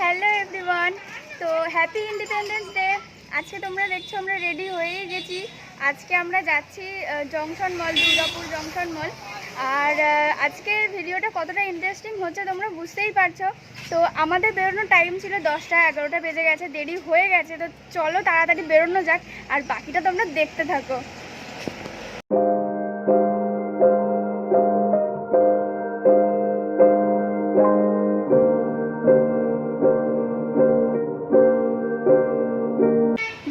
Hello everyone, তো happy independence day. আজকে তোমরা দেখছ, আমরা রেডি হয়েই গেছি। আজকে আমরা যাচ্ছি junction mall, Durgapur junction mall. আর আজকের ভিডিওটা কতটা ইন্টারেস্টিং হচ্ছে তোমরা বুঝতেই পারছ। তো আমাদের বেরোনোর টাইম ছিল দশটা, এগারোটা বেজে গেছে, দেরি হয়ে গেছে। তো চলো তাড়াতাড়ি বেরোনো যাক, আর বাকিটা তোমরা দেখতে থাকো।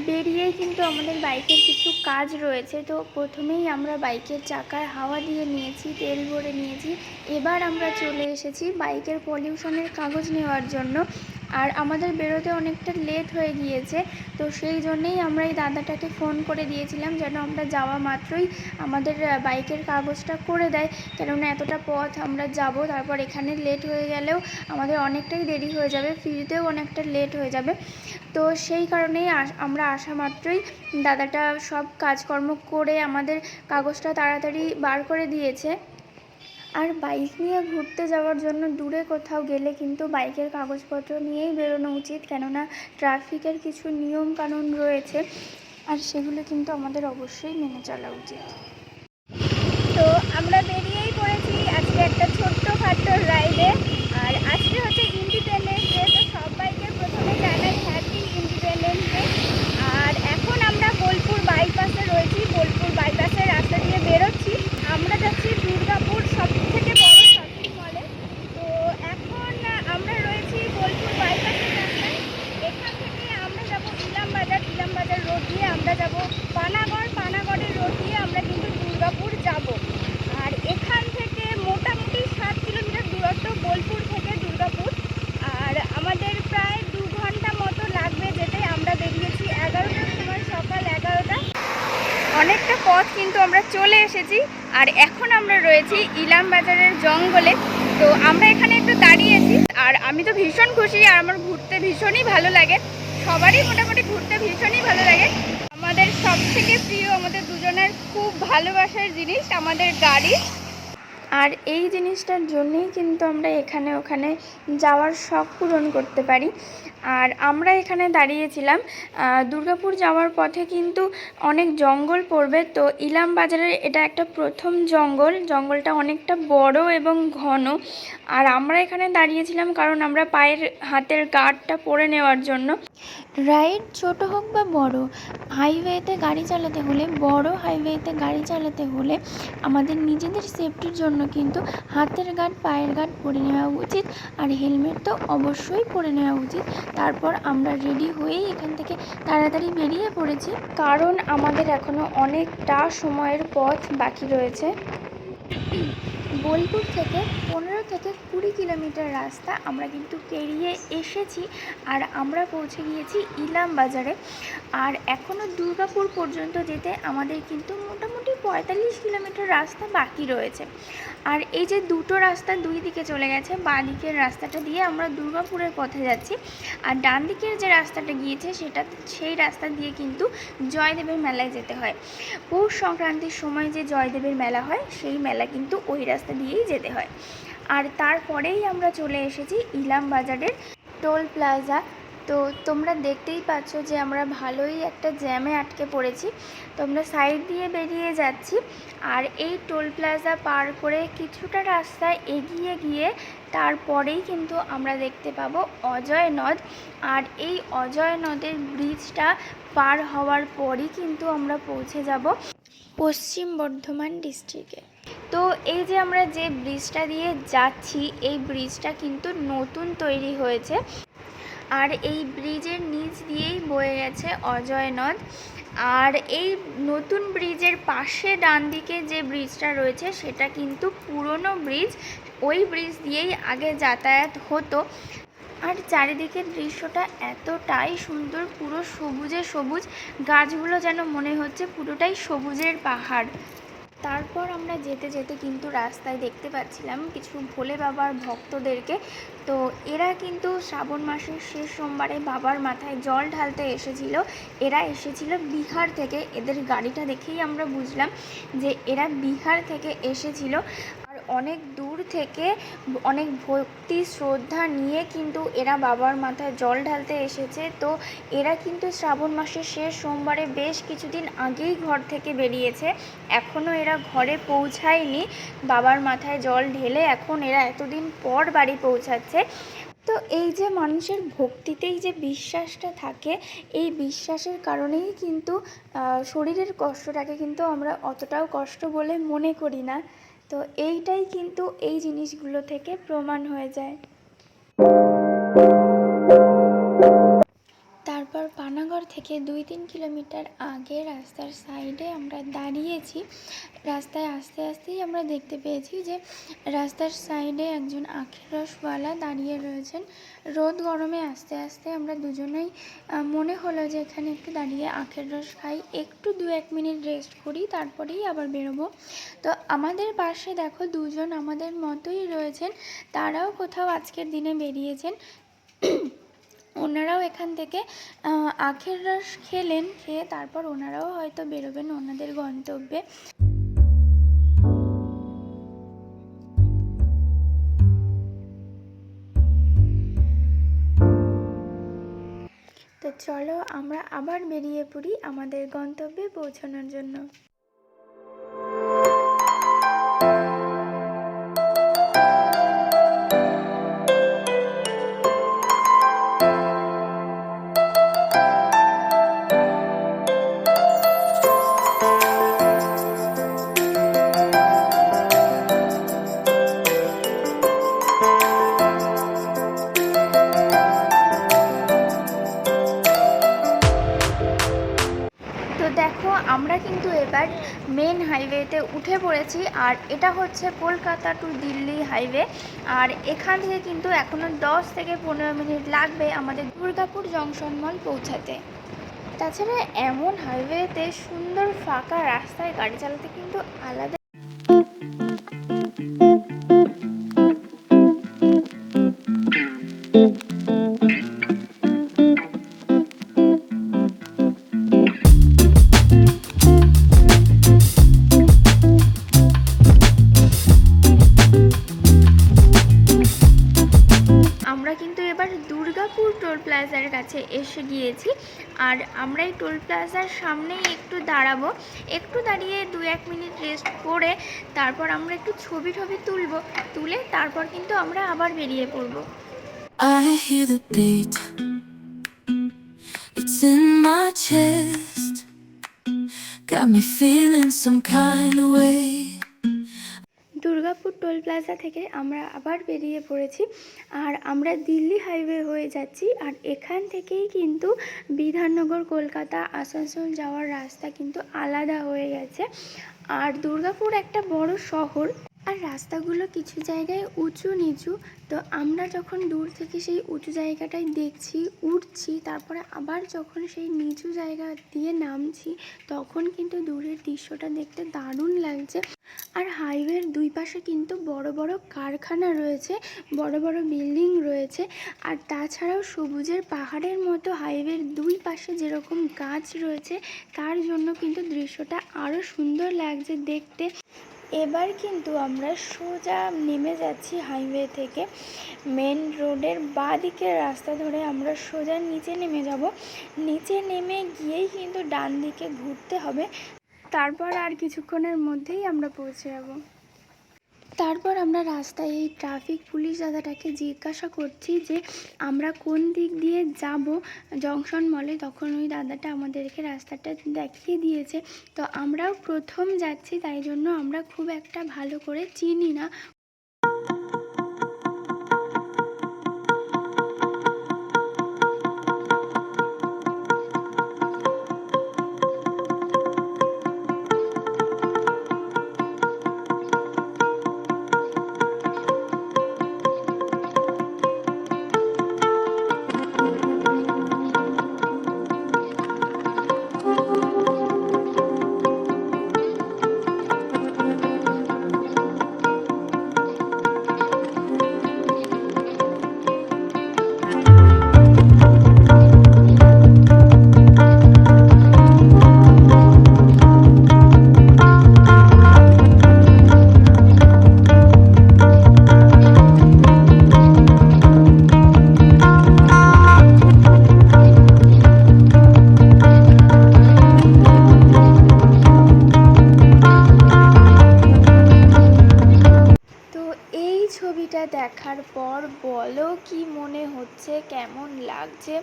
বেরিয়েই কিন্তু আমাদের বাইকের কিছু কাজ রয়েছে। তো প্রথমেই আমরা বাইকের চাকায় হাওয়া দিয়ে নিয়েছি, তেল ভরে নিয়েছি। এবার আমরা চলে এসেছি বাইকের পলিউশনের কাগজ নেওয়ার জন্য। আর আমাদের বেরোতে অনেকটা লেট হয়ে গিয়েছে, তো সেই জন্যেই আমরা এই দাদাটাকে ফোন করে দিয়েছিলাম যেন আমরা যাওয়া মাত্রই আমাদের বাইকের কাগজটা করে দেয়। কেননা এতটা পথ আমরা যাব, তারপর এখানে লেট হয়ে গেলেও আমাদের অনেকটাই দেরি হয়ে যাবে, ফিরতেও অনেকটা লেট হয়ে যাবে। তো সেই কারণেই আমরা আসা মাত্রই দাদাটা সব কাজকর্ম করে আমাদের কাগজটা তাড়াতাড়ি বার করে দিয়েছে। আর বাইক নিয়ে ঘুরতে যাওয়ার জন্য দূরে কোথাও গেলে কিন্তু বাইকের কাগজপত্র নিয়েই বেরোনো উচিত। কেননা ট্রাফিকের কিছু নিয়ম কানুন রয়েছে আর সেগুলো কিন্তু আমাদের অবশ্যই মেনে চলা উচিত। তো আমরা বেরিয়েই পড়েছি আজকে একটা ছোট্ট খাট্ট রাইডে আর আজকে হচ্ছে ইন্ডিপেন্ডেন্স ডে তো সবাইকে প্রথমে জানাই হ্যাপি ইন্ডিপেন্ডেন্স ডে আর এখন আমরা বোলপুর বাইপাসে রয়েছি বোলপুর বাইপাসের রাস্তা দিয়ে বেরোচ্ছি আমরা যাচ্ছি দুর্গাপুর সব থেকে বড় শপিং মলে তো এখন আমরা রয়েছি বোলপুর বাইপাসের রাস্তায় এখান থেকে আমরা যাব ইলাম বাজার ইলাম বাজার রোড দিয়ে আমরা যাব পানাগড় পানাগড়ের রোড দিয়ে আমরা কিন্তু দুর্গাপুর যাব আর এখান থেকে মোটামুটি সাত কিলোমিটার দূরত্ব বোলপুর থেকে দুর্গাপুর আর আমাদের প্রায় দু ঘণ্টা মতো লাগবে যেতে আমরা বেরিয়েছি এগারোটার সময় সকাল এগারোটা অনেকটা পথ কিন্তু আমরা চলে এসেছি। আর এখন আমরা রয়েছি ইলাম বাজারের জঙ্গলে। তো আমরা এখানে একটু দাঁড়িয়েছি। আর আমি তো ভীষণ খুশি, আর আমার ঘুরতে ভীষণই ভালো লাগে। সবারই মোটামুটি ঘুরতে ভীষণই ভালো লাগে। আমাদের সব থেকে প্রিয়, আমাদের দুজনের খুব ভালোবাসার জিনিস আমাদের গাড়ি। আর এই জিনিসটার জন্যেই কিন্তু আমরা এখানে ওখানে যাওয়ার শখ পূরণ করতে পারি। আর আমরা এখানে দাঁড়িয়েছিলাম দুর্গাপুর যাওয়ার পথে কিন্তু অনেক জঙ্গল পড়বে। তো ইলাম বাজারের এটা একটা প্রথম জঙ্গল। জঙ্গলটা অনেকটা বড় এবং ঘন। আর আমরা এখানে দাঁড়িয়েছিলাম কারণ আমরা পায়ের হাতের গার্ডটা পরে নেওয়ার জন্য। রাইড ছোট হোক বা বড়, হাইওয়েতে গাড়ি চালাতে হলে, বড় হাইওয়েতে গাড়ি চালাতে হলে আমাদের নিজেদের সেফটির জন্য কিন্তু হাতের গার্ড পায়ের গার্ড পরে নেওয়া উচিত আর হেলমেট তো অবশ্যই পরে নেওয়া উচিত। তারপর আমরা রেডি হয়েই এখান থেকে তাড়াতাড়ি বেরিয়ে পড়েছি। কারণ আমাদের এখনও অনেকটা সময়ের পথ বাকি রয়েছে। বোলপুর থেকে পনেরো থেকে কুড়ি কিলোমিটার রাস্তা আমরা কিন্তু পেরিয়ে এসেছি আর আমরা পৌঁছে গিয়েছি ইলাম বাজারে। আর এখনও দুর্গাপুর পর্যন্ত যেতে আমাদের কিন্তু মোটামুটি পঁয়তাল্লিশ কিলোমিটার রাস্তা বাকি রয়েছে। আর এই যে দুটো রাস্তা দুই দিকে চলে গেছে, বাঁ দিকের রাস্তাটা দিয়ে আমরা দুর্গাপুরের পথে যাচ্ছি। আর ডান দিকের যে রাস্তাটা গিয়েছে, সেটা সেই রাস্তা দিয়ে কিন্তু জয়দেবের মেলায় যেতে হয়। পৌষ সংক্রান্তির সময় যে জয়দেবের মেলা হয়, সেই মেলা কিন্তু ওই রাস্তা দিয়েই যেতে হয়। আর তারপরেই আমরা চলে এসেছি ইলাম বাজারের টোল প্লাজা তো তোমরা দেখতেই পাচ্ছ যে আমরা ভালোই একটা জ্যামে আটকে পড়েছি। তোমরা সাইড দিয়ে বেরিয়ে যাচ্ছি আর এই টোল প্লাজা পার করে কিছুটা রাস্তা এগিয়ে গিয়ে তারপরেই কিন্তু আমরা দেখতে পাবো অজয় নদ। আর এই অজয় নদের ব্রিজটা পার হওয়ার পরই কিন্তু আমরা পৌঁছে যাব পশ্চিম বর্ধমান ডিস্ট্রিক্টে তো এই যে আমরা যে ব্রিজটা দিয়ে যাচ্ছি, এই ব্রিজটা কিন্তু নতুন তৈরি হয়েছে। আর এই ব্রিজের নিচ দিয়েই বয়ে গেছে অজয় নদ আর এই নতুন ব্রিজের পাশে ডান দিকে যে ব্রিজটা রয়েছে, সেটা কিন্তু পুরনো ব্রিজ। ওই ব্রিজ দিয়েই আগে যাতায়াত হতো। আর চারিদিকের দৃশ্যটা এতটাই সুন্দর, পুরো সবুজে সবুজ। গাছগুলো যেন মনে হচ্ছে পুরোটাই সবুজের পাহাড়। তারপর আমরা যেতে যেতে কিন্তু রাস্তায় দেখতে পাচ্ছিলাম কিছু ভোলে বাবার ভক্তদেরকে। তো এরা কিন্তু শ্রাবণ মাসের শেষ সোমবারে বাবার মাথায় জল ঢালতে এসেছিল। এরা এসেছিল বিহার থেকে। এদের গাড়িটা দেখেই আমরা বুঝলাম যে এরা বিহার থেকে এসেছিল। অনেক দূর থেকে অনেক ভক্তি, শ্রদ্ধা নিয়ে কিন্তু এরা বাবার মাথায় জল ঢালতে এসেছে। তো এরা কিন্তু শ্রাবণ মাসের শেষ সোমবারে বেশ কিছুদিন আগেই ঘর থেকে বেরিয়েছে। এখনও এরা ঘরে পৌঁছায়নি। বাবার মাথায় জল ঢেলে এখন এরা এতদিন পর বাড়ি পৌঁছাচ্ছে। তো এই যে মানুষের ভক্তিতেই যে বিশ্বাসটা থাকে, এই বিশ্বাসের কারণেই কিন্তু শরীরের কষ্টটাকে কিন্তু আমরা অতটাও কষ্ট বলে মনে করি না। তো এইটাই কিন্তু এই জিনিসগুলো থেকে প্রমাণ হয়ে যায়। থেকে দুই তিন কিলোমিটার আগে রাস্তার সাইডে আমরা দাঁড়িয়েছি। রাস্তায় আস্তে আস্তেই আমরা দেখতে পেয়েছি যে রাস্তার সাইডে একজন আখের রসওয়ালা দাঁড়িয়ে রয়েছেন। রোদ গরমে আস্তে আস্তে আমরা দুজনেই মনে হলো যে এখানে একটু দাঁড়িয়ে আখের রস খাই। একটু দু এক মিনিট রেস্ট করি, তারপরেই আবার বেরোবো। তো আমাদের পাশে দেখো দুজন আমাদের মতোই রয়েছেন। তারাও কোথাও আজকের দিনে বেরিয়েছেন। ওনারাও এখান থেকে আখের রস খেলেন, খেয়ে তারপর ওনারাও হয়তো বেরোবেন ওনাদের গন্তব্যে। তো চলো আমরা আবার বেরিয়ে পড়ি আমাদের গন্তব্যে পৌঁছানোর জন্য। আমরা কিন্তু এবার মেন হাইওয়েতে উঠে পড়েছি, আর এটা হচ্ছে কলকাতা টু দিল্লি হাইওয়ে আর এখান থেকে কিন্তু এখনও দশ থেকে পনেরো মিনিট লাগবে আমাদের দুর্গাপুর জংশন মল পৌঁছাতে। তাছাড়া এমন হাইওয়েতে সুন্দর ফাঁকা রাস্তায় গাড়ি চালাতে কিন্তু আলাদা গিয়েছি আর আমরা এই টোল প্লাজার সামনেই একটু দাঁড়াবো একটু দাঁড়িয়ে দু এক মিনিট রেস্ট করে তারপর আমরা একটু ছবি টবি তুলবো, তুলে তারপর কিন্তু আমরা আবার বেরিয়ে পড়ব. It's in my chest. Got me feeling some kind of way. Durgapur toll plaza থেকে আমরা আবার বেরিয়ে পড়েছি। আর আমরা দিল্লি হাইওয়ে হয়ে যাচ্ছি। আর এখান থেকেই কিন্তু বিধাননগর, কলকাতা, আসানসোল যাওয়ার রাস্তা কিন্তু আলাদা হয়ে গেছে। আর দুর্গাপুর একটা বড় শহর। আর রাস্তাগুলো কিছু জায়গায় উঁচু নিচু তো আমরা যখন দূর থেকে সেই উঁচু জায়গাটায় দেখছি, উঠছি, তারপরে আবার যখন সেই নিচু জায়গা দিয়ে নামছি, তখন কিন্তু দূরের দৃশ্যটা দেখতে দারুণ লাগছে। আর হাইওয়ের দুই পাশে কিন্তু বড় বড় কারখানা রয়েছে, বড় বড় বিল্ডিং রয়েছে। আর তাছাড়াও সবুজের পাহাড়ের মতো হাইওয়ের দুই পাশে যেরকম গাছ রয়েছে, তার জন্য কিন্তু দৃশ্যটা আরও সুন্দর লাগছে দেখতে। এবার কিন্তু আমরা সোজা নেমে যাচ্ছি হাইওয়ে থেকে। মেন রোডের বাঁ দিকের রাস্তা ধরে আমরা সোজা নিচে নেমে যাব। নিচে নেমে গিয়েই কিন্তু ডান দিকে ঘুরতে হবে। তারপর আর কিছুক্ষণের মধ্যেই আমরা পৌঁছে যাব। তারপর আমরা রাস্তায় এই ট্রাফিক পুলিশ দাদাটাকে জিজ্ঞাসা করছি যে, আমরা কোন দিক দিয়ে যাব? জংশন মলে তখন ওই দাদাটা আমাদেরকে রাস্তাটা দেখিয়ে দিয়েছে। তো আমরাও প্রথম যাচ্ছি, তাই জন্য আমরা খুব একটা ভালো করে চিনি না। লাগছে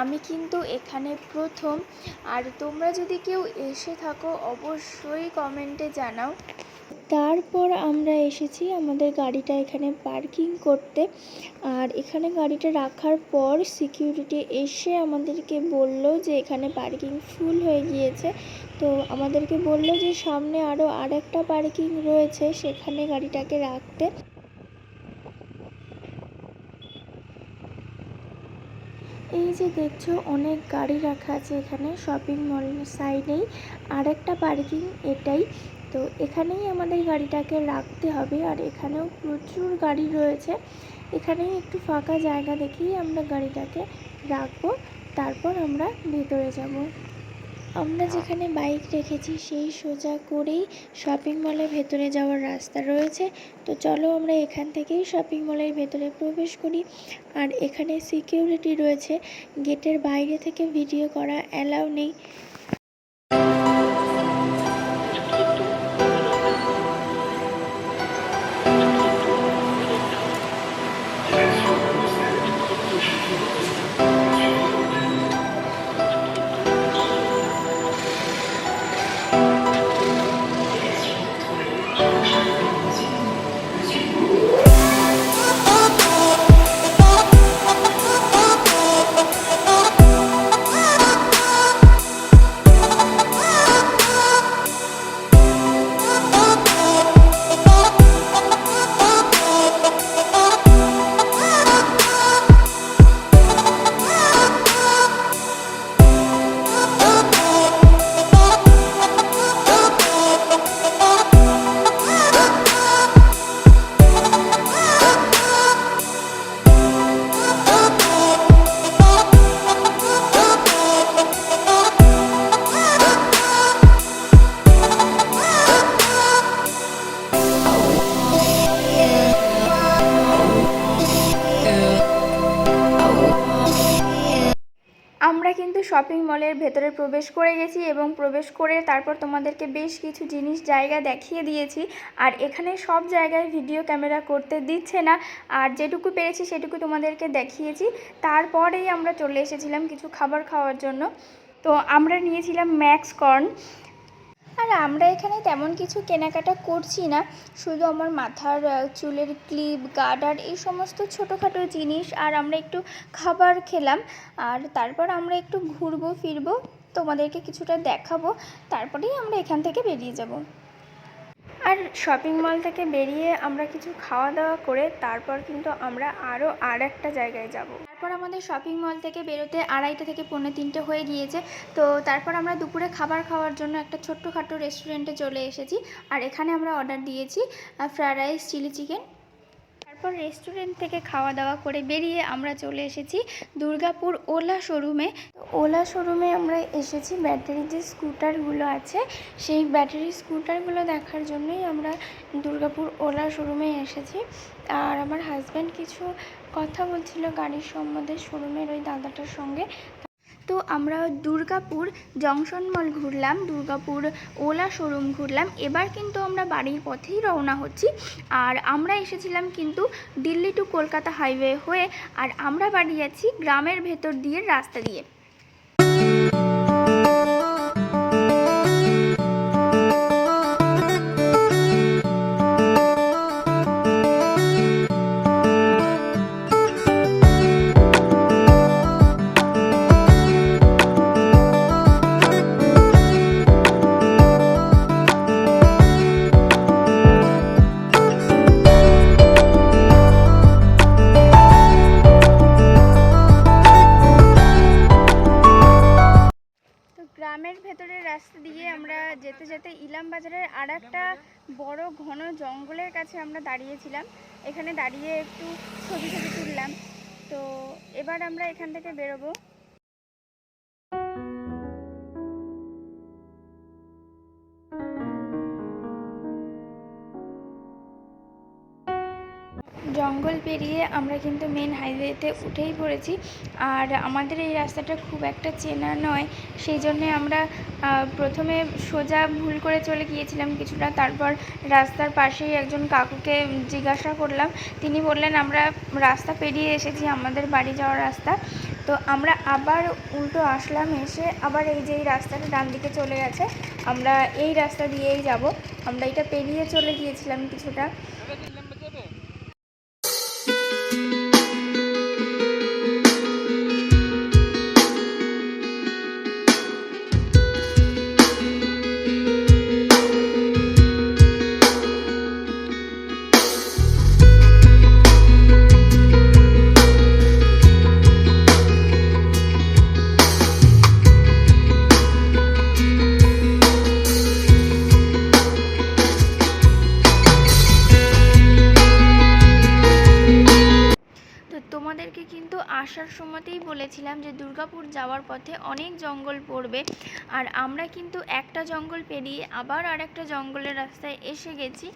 আমি কিন্তু এখানে প্রথম। আর তোমরা যদি কেউ এসে থাকো, অবশ্যই কমেন্টে জানাও। তারপর আমরা এসেছি আমাদের গাড়িটা এখানে পার্কিং করতে। আর এখানে গাড়িটা রাখার পর সিকিউরিটি এসে আমাদেরকে বলল যে এখানে পার্কিং ফুল হয়ে গিয়েছে। তো আমাদেরকে বলল যে সামনে আরও আরেকটা পার্কিং রয়েছে, সেখানে গাড়িটাকে রাখতে। এই যে দেখছ, অনেক গাড়ি রাখা আছে এখানে শপিং মল সাইডেই আরেকটা পার্কিং এটাই। তো এখানেই আমাদের গাড়িটাকে রাখতে হবে, আর এখানেও প্রচুর গাড়ি রয়েছে। এখানেই একটু ফাঁকা জায়গা দেখেই আমরা গাড়িটাকে রাখব। তারপর আমরা ভেতরে যাব। আমরা যেখানে বাইক রেখেছি সেই সোজা করেই শপিং মলের ভেতরে যাওয়ার রাস্তা রয়েছে। তো চলো আমরা এখান থেকেই শপিং মলের ভেতরে প্রবেশ করি। আর এখানে সিকিউরিটি রয়েছে। গেটের বাইরে থেকে ভিডিও করা অ্যালাউ নেই। শপিং মলের ভেতরে প্রবেশ করে গেছি এবং প্রবেশ করে তারপর তোমাদেরকে বেশ কিছু জিনিস জায়গা দেখিয়ে দিয়েছি। আর এখানে সব জায়গায় ভিডিও ক্যামেরা করতে দিচ্ছে না। আর যেটুকু পেরেছি সেটুকু তোমাদেরকে দেখিয়েছি। তারপরেই আমরা চলে এসেছিলাম কিছু খাবার খাওয়ার জন্য। তো আমরা নিয়েছিলাম ম্যাক্স কর্ন। আর আমরা এখানে তেমন কিছু কেনাকাটা করছি না। শুধু আমার মাথার চুলের ক্লিপ, গার্ডার এই সমস্ত ছোটোখাটো জিনিস আর আমরা একটু খাবার খেলাম। আর তারপর আমরা একটু ঘুরবো, ফিরবো, তোমাদেরকে কিছুটা দেখাবো। তারপরেই আমরা এখান থেকে বেরিয়ে যাব। আর শপিং মল থেকে বেরিয়ে আমরা কিছু খাওয়া দাওয়া করে তারপর কিন্তু আমরা আরও আর একটা জায়গায় যাব। তারপর আমাদের শপিং মল থেকে বেরোতে আড়াইটা থেকে পৌনে তিনটে হয়ে গিয়েছে। তো তারপর আমরা দুপুরে খাবার খাওয়ার জন্য একটা ছোট্টখাটো রেস্টুরেন্টে চলে এসেছি। আর এখানে আমরা অর্ডার দিয়েছি ফ্রায়েড রাইস চিলি চিকেন তারপর রেস্টুরেন্ট থেকে খাওয়া দাওয়া করে বেরিয়ে আমরা চলে এসেছি দুর্গাপুর ওলা শোরুমে ওলা শোরুমে আমরা এসেছি ব্যাটারি যে স্কুটারগুলো আছে, সেই ব্যাটারি স্কুটারগুলো দেখার জন্যই আমরা দুর্গাপুর ওলা শোরুমে এসেছি। আর আমার হাজব্যান্ড কিছু কথা বলছিল গাড়ির সম্বন্ধে শোরুমের ওই দাদাটার সঙ্গে। তো আমরা দুর্গাপুর জংশন মল ঘুরলাম, দুর্গাপুর ওলা শোরুম ঘুরলাম। এবার কিন্তু আমরা বাড়ির পথেই রওনা হচ্ছি। আর আমরা এসেছিলাম কিন্তু দিল্লি টু কলকাতা হাইওয়ে হয়ে, আর আমরা বাড়ি যাচ্ছি গ্রামের ভেতর দিয়ে রাস্তা দিয়ে। দাঁড়িয়েছিলাম এখানে দাঁড়িয়ে একটু ছবি ছবি তুললাম। তো এবার আমরা এখান থেকে বেরোবো। জঙ্গল পেরিয়ে আমরা কিন্তু মেন হাইওয়েতে উঠেই পড়েছি। আর আমাদের এই রাস্তাটা খুব একটা চেনা নয়, সেই জন্যে আমরা প্রথমে সোজা ভুল করে চলে গিয়েছিলাম কিছুটা, তারপর রাস্তার পাশেই একজন কাকুকে জিজ্ঞাসা করলাম। তিনি বললেন, আমরা রাস্তা পেরিয়ে এসেছি, আমাদের বাড়ি যাওয়ার রাস্তা। তো আমরা আবার উল্টো আসলাম, এসে আবার এই যে এই রাস্তাটা ডান দিকে চলে গেছে, আমরা এই রাস্তা দিয়েই যাব। আমরা এটা পেরিয়ে চলে গিয়েছিলাম কিছুটা। আর আমরা কিন্তু একটা জঙ্গল পেরিয়ে আবার আর একটা জঙ্গলের রাস্তায় এসে গেছি।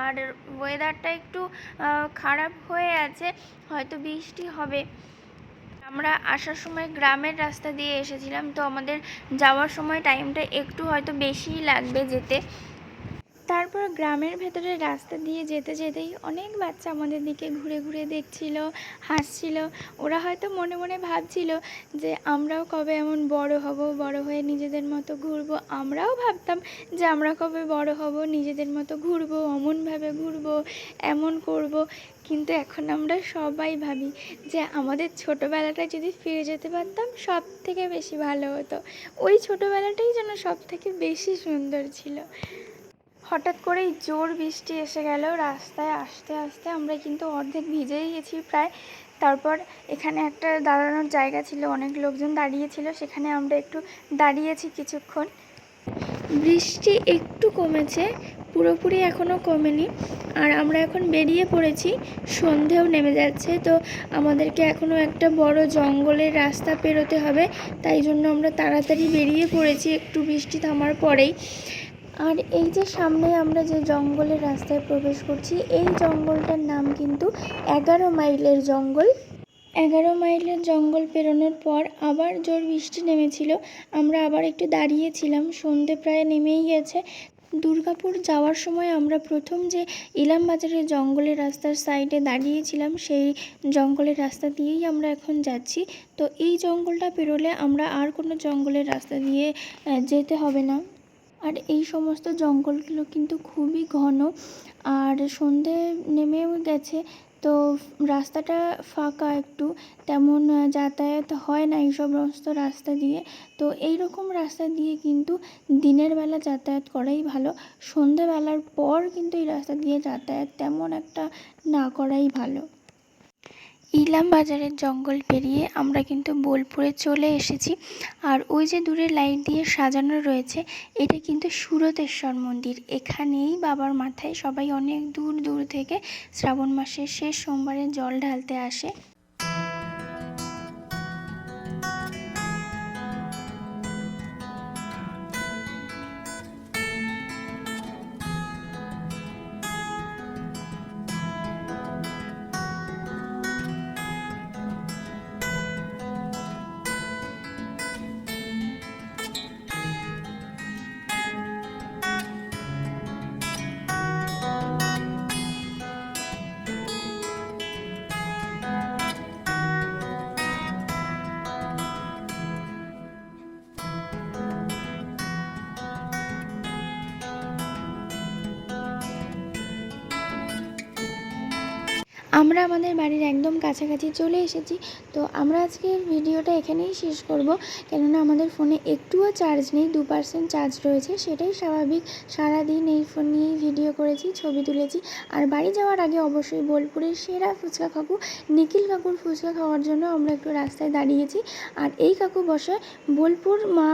আর ওয়েদারটা একটু খারাপ হয়ে আছে, হয়তো বৃষ্টি হবে। আমরা আসার সময় গ্রামের রাস্তা দিয়ে এসেছিলাম, তো আমাদের যাওয়ার সময় টাইমটা একটু হয়তো বেশিই লাগবে যেতে। তারপর গ্রামের ভেতরে রাস্তা দিয়ে যেতে যেতেই অনেক বাচ্চা আমাদের দিকে ঘুরে ঘুরে দেখছিল, হাসছিল। ওরা হয়তো মনে মনে ভাবছিল যে, আমরাও কবে এমন বড় হব, বড় হয়ে নিজেদের মতো ঘুরবো? আমরাও ভাবতাম যে, আমরা কবে বড় হব, নিজেদের মতো ঘুরবো, অমনভাবে ঘুরবো, এমন করব। কিন্তু এখন আমরা সবাই ভাবি যে, আমাদের ছোটোবেলাটা যদি ফিরে যেতে পারতাম সব থেকে বেশি ভালো হতো। ওই ছোটোবেলাটাই যেন সব থেকে বেশি সুন্দর ছিল। হঠাৎ করেই জোর বৃষ্টি এসে গেল। রাস্তায় আসতে আসতে আমরা কিন্তু অর্ধেক ভিজেই গেছি প্রায়। তারপর এখানে একটা দাঁড়ানোর জায়গা ছিল, অনেক লোকজন দাঁড়িয়েছিল। সেখানে আমরা একটু দাঁড়িয়েছি কিছুক্ষণ। বৃষ্টি একটু কমেছে, পুরোপুরি এখনও কমেনি। আর আমরা এখন বেরিয়ে পড়েছি, সন্ধেও নেমে যাচ্ছে। তো আমাদেরকে এখনও একটা বড় জঙ্গলের রাস্তা পেরোতে হবে। তাই জন্য আমরা তাড়াতাড়ি বেরিয়ে পড়েছি, একটু বৃষ্টি থামার পরেই। আর এই যে সামনে আমরা যে জঙ্গলের রাস্তায় প্রবেশ করছি, এই জঙ্গলটার নাম কিন্তু এগারো মাইলের জঙ্গল। এগারো মাইলের জঙ্গল পেরোনোর পর আবার জোর বৃষ্টি নেমেছিল। আমরা আবার একটু দাঁড়িয়েছিলাম, সন্ধে প্রায় নেমেই গেছে। দুর্গাপুর যাওয়ার সময় আমরা প্রথম যে ইলামবাজারের জঙ্গলের রাস্তার সাইডে দাঁড়িয়েছিলাম, সেই জঙ্গলের রাস্তা দিয়েই আমরা এখন যাচ্ছি। তো এই জঙ্গলটা পেরোলে আমরা আর কোনো জঙ্গলের রাস্তা দিয়ে যেতে হবে না। আর এই সমস্ত জঙ্গলগুলো কিন্তু খুবই ঘন। আর সন্ধে নেমেও গেছে, তো রাস্তাটা ফাঁকা একটু। তেমন যাতায়াত হয় না এই সমস্ত রাস্তা দিয়ে। তো এই রকম রাস্তা দিয়ে কিন্তু দিনের বেলা যাতায়াত করাই ভালো। সন্ধেবেলার পর কিন্তু এই রাস্তা দিয়ে যাতায়াত তেমন একটা না করাই ভালো। ইলাম বাজারের জঙ্গল পেরিয়ে আমরা কিন্তু বোলপুরে চলে এসেছি। আর ওই যে দূরে লাইট দিয়ে সাজানো রয়েছে, এটা কিন্তু সুরতেশ্বর মন্দির। এখানেই বাবার মাথায় সবাই অনেক দূর দূর থেকে শ্রাবণ মাসের শেষ সোমবারে জল ঢালতে আসে। আমরা আমাদের বাড়ির একদম কাছাকাছি চলে এসেছি। তো আমরা আজকের ভিডিওটা এখানেই শেষ করব। কেননা আমাদের ফোনে একটুও চার্জ নেই, দু পার্সেন্ট চার্জ রয়েছে, সেটাই স্বাভাবিক। সারাদিন এই ফোন নিয়েই ভিডিও করেছি, ছবি তুলেছি। আর বাড়ি যাওয়ার আগে অবশ্যই বোলপুরের সেরা ফুচকা কাকু নিখিল কাকুর ফুচকা খাওয়ার জন্য আমরা একটু রাস্তায় দাঁড়িয়েছি। আর এই কাকু বসে বোলপুর মা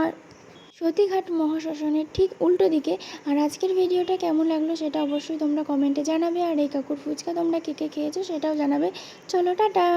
সতীঘাট মহাশ্মশানের ঠিক উল্টো দিকে। আর আজকের ভিডিওটা কেমন লাগল সেটা অবশ্যই তোমরা কমেন্টে জানাবে। আর এই কাকুর ফুচকা তোমরা কে কে খেয়েছো সেটাও জানাবে। চলো, টাটা!